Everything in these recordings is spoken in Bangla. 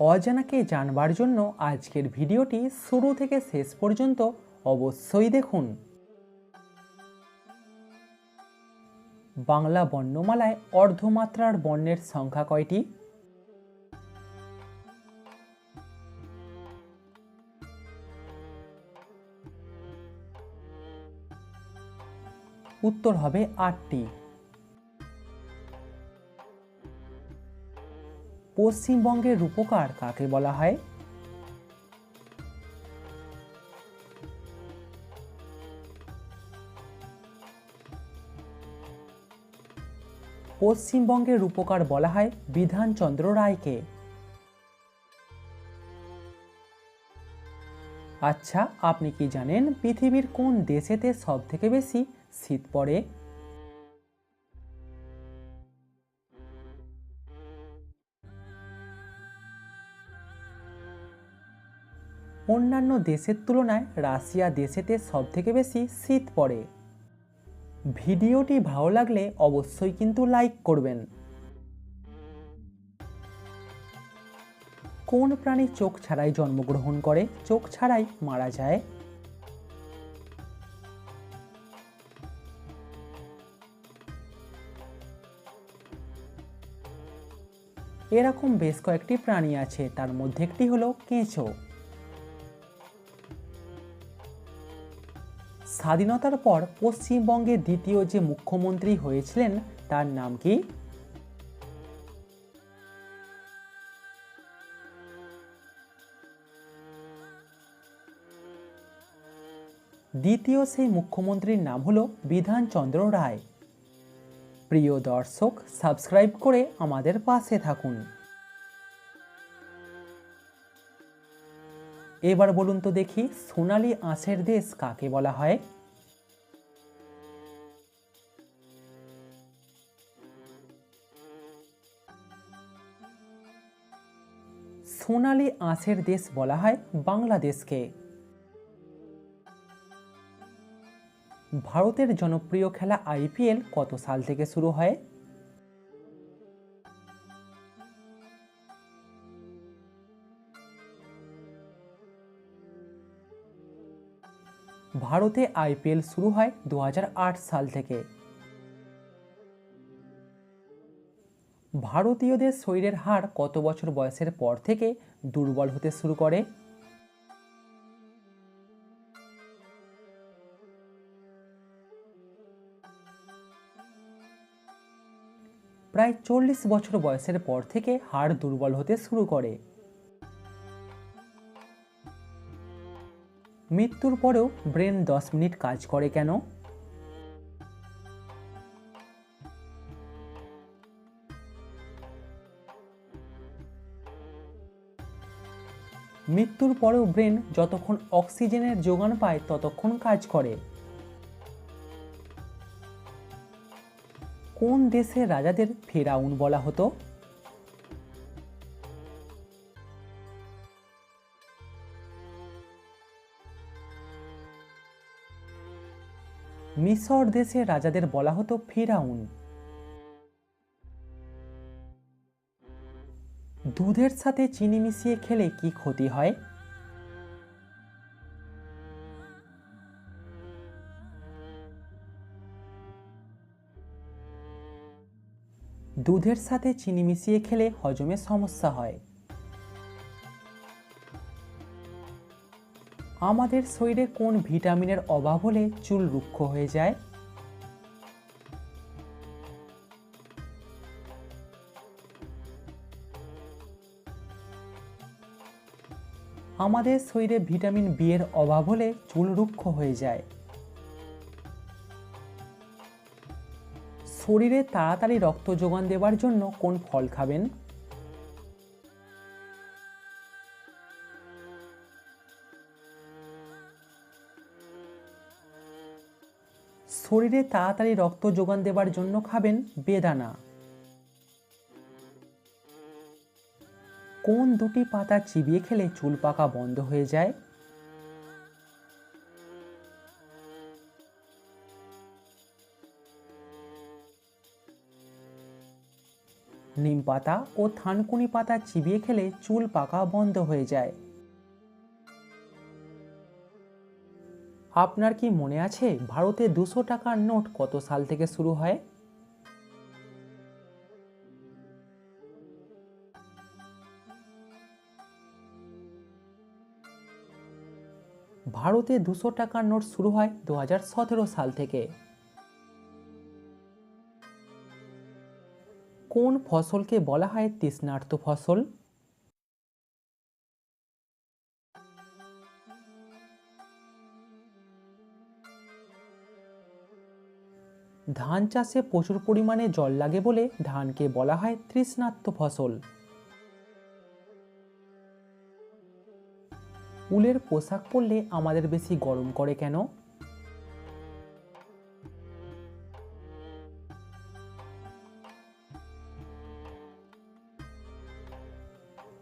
অজানাকে জানবার জন্য আজকের ভিডিওটি শুরু থেকে শেষ পর্যন্ত অবশ্যই দেখুন। বাংলা বর্ণমালায় অর্ধমাত্রার বর্ণের সংখ্যা কয়টি? উত্তর হবে আটটি। পশ্চিমবঙ্গের রূপকার কাকে বলা হয়? পশ্চিমবঙ্গের রূপকার বলা হয় বিধানচন্দ্র রায়কে। আচ্ছা আপনি কি জানেন পৃথিবীর কোন দেশেতে সব থেকে বেশি শীত পড়ে? অন্যান্য দেশের তুলনায় রাশিয়া দেশেতে সব থেকে বেশি শীত পড়ে। ভিডিওটি ভালো লাগলে অবশ্যই কিন্তু লাইক করবেন। কোন প্রাণী চোখ ছাড়াই জন্মগ্রহণ করে? চোখ ছাড়াই মারা যায়? এরকম বেশ কয়েকটি প্রাণী আছে, তার মধ্যে একটি হলো কেঁচো। স্বাধীনতার পর পশ্চিমবঙ্গের দ্বিতীয় যে মুখ্যমন্ত্রী হয়েছিলেন, তার নাম কি? দ্বিতীয় সেই মুখ্যমন্ত্রীর নাম হলো বিধানচন্দ্র রায়। প্রিয় দর্শক, সাবস্ক্রাইব করে আমাদের পাশে থাকুন। এবার বলুন তো দেখি সোনালি আঁশের দেশ কাকে বলা হয়? সোনালি আঁশের দেশ বলা হয় বাংলাদেশকে। ভারতের জনপ্রিয় খেলা আইপিএল কত সাল থেকে শুরু হয়? ভারতে আইপিএল শুরু হয় দু হাজার আট সাল থেকে। ভারতীয়দের শরীরের হাড় কত বছর বয়সের পর থেকে দুর্বল হতে শুরু করে? প্রায় চল্লিশ বছর বয়সের পর থেকে হাড় দুর্বল হতে শুরু করে। মৃত্যুর পরেও ব্রেন দশ মিনিট কাজ করে কেন? মৃত্যুর পরেও ব্রেন যতক্ষণ অক্সিজেনের যোগান পায় ততক্ষণ কাজ করে। কোন দেশের রাজাদের ফেরাউন বলা হতো? মিশর দেশের রাজাদের বলা হতো ফিরাউন। দুধের সাথে চিনি মিশিয়ে খেলে কি ক্ষতি হয়? দুধের সাথে চিনি মিশিয়ে খেলে হজমে সমস্যা হয়। আমাদের শরীরে কোন ভিটামিনের অভাব হলে চুল রুক্ষ হয়ে যায়? আমাদের শরীরে ভিটামিন বি এর অভাব হলে চুল রুক্ষ হয়ে যায়। শরীরে তাড়াতাড়ি রক্ত যোগান দেওয়ার জন্য কোন ফল খাবেন? শরীরে তাড়াতাড়ি রক্ত যোগান দেবার জন্য খাবেন বেদানা। কোন দুটি পাতা চিবিয়ে খেলে চুল পাকা বন্ধ হয়ে যায়? নিম পাতা ও থানকুনি পাতা চিবিয়ে খেলে চুল পাকা বন্ধ হয়ে যায়। আপনার কি মনে আছে ভারতে দুশো টাকার নোট কত সাল থেকে শুরু হয়? ভারতে দুশো টাকার নোট শুরু হয় দু হাজার সতেরো সাল থেকে। কোন ফসলকে বলা হয় তৃষ্ণার্ত ফসল? ধান চাষে প্রচুর পরিমাণে জল লাগে বলে ধানকে বলা হয় তৃষ্ণার্ত ফসল। উলের পোশাক পরলে আমাদের বেশি গরম করে কেন?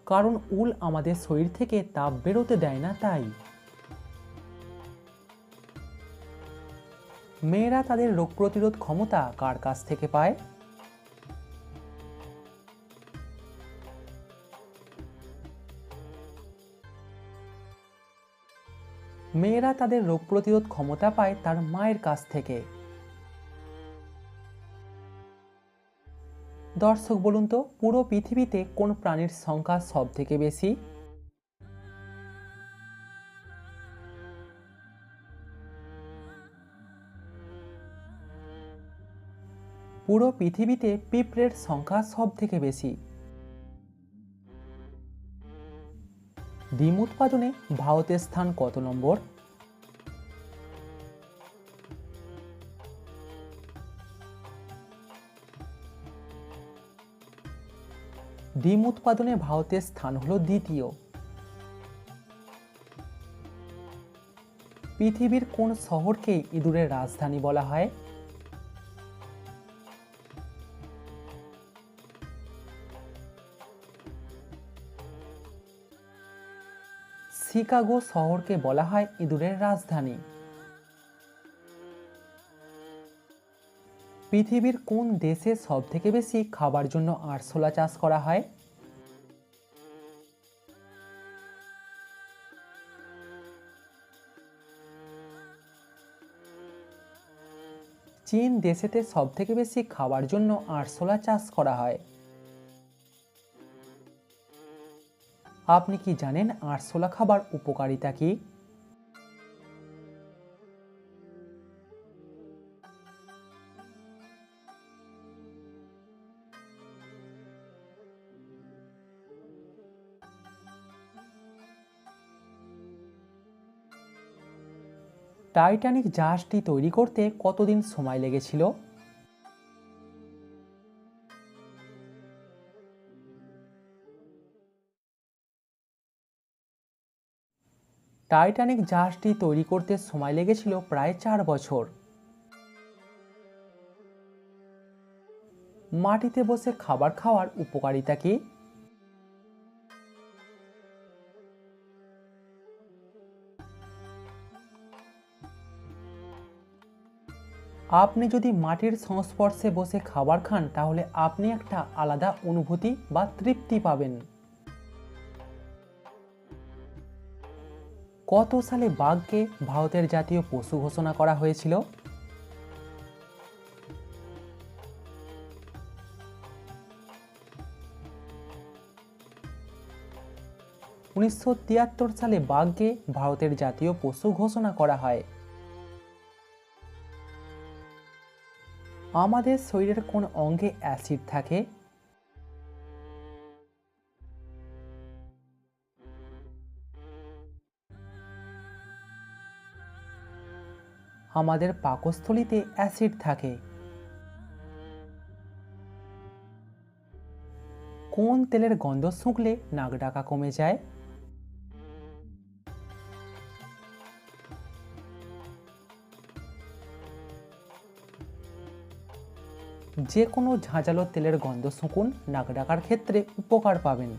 কারণ উল আমাদের শরীর থেকে তাপ বেরোতে দেয় না তাই। মেয়েরা তাদের রোগ প্রতিরোধ ক্ষমতা কার কাছ থেকে পায়? মেয়েরা তাদের রোগ প্রতিরোধ ক্ষমতা পায় তার মায়ের কাছ থেকে। দর্শক, বলুন তো, পুরো পৃথিবীতে কোন প্রাণীর সংখ্যা সব থেকে বেশি? পুরো পৃথিবীতে পিঁপড়ের সংখ্যা সব থেকে বেশি। ডিম উৎপাদনে ভারতের স্থান কত নম্বর? ডিম উৎপাদনে ভারতের স্থান হল দ্বিতীয়। পৃথিবীর কোন শহরকে ইঁদুরের রাজধানী বলা হয়? শিকাগো শহরকে বলা হয় ইঁদুরের রাজধানী। পৃথিবীর কোন দেশে সব থেকে বেশি খাবার জন্য আরশোলা চাষ করা হয়? চীন দেশেতে সব থেকে বেশি খাবার জন্য আরশোলা চাষ করা হয়। আপনি কি জানেন আরশোলা খাবার উপকারিতা কি? টাইটানিক জাহাজটি তৈরি করতে কতদিন সময় লেগেছিল? টাইটানিক জাহাজটি তৈরি করতে সময় লেগেছিল প্রায় চার বছর। মাটিতে বসে খাবার খাওয়ার উপকারিতা কি? আপনি যদি মাটির সংস্পর্শে বসে খাবার খান, তাহলে আপনি একটা আলাদা অনুভূতি বা তৃপ্তি পাবেন। কত সালে বাঘকে ভারতের জাতীয় পশু ঘোষণা করা হয়েছিল? উনিশশো তিয়াত্তর সালে বাঘকে ভারতের জাতীয় পশু ঘোষণা করা হয়। আমাদের শরীরের কোন অঙ্গে অ্যাসিড থাকে? আমাদের পাকস্থলিতে অ্যাসিড থাকে। কোন তেলের গন্ধ শুঁকলে নাক ডাকা কমে যায়? যে কোনো ঝাঁঝালো তেলের গন্ধ শুকুন নাক ডাকার ক্ষেত্রে উপকার পাবেন।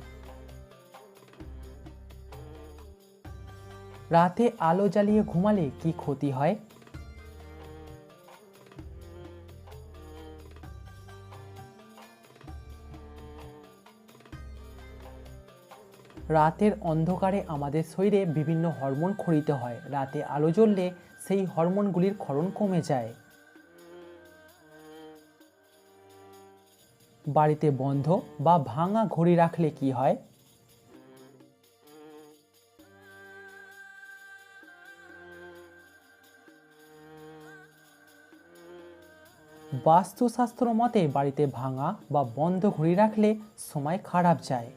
রাতে আলো জ্বালিয়ে ঘুমালে কি ক্ষতি হয়? রাতের অন্ধকারে আমাদের শরীরে বিভিন্ন হরমোন খরিতে হয়। রাতে আলো জ্বললে সেই হরমোনগুলির ক্ষরণ কমে যায়। বাড়িতে বন্ধ বা ভাঙা ঘড়ি রাখলে কি হয়? বাস্তুশাস্ত্র মতে বাড়িতে ভাঙা বা বন্ধ ঘড়ি রাখলে সময় খারাপ যায়।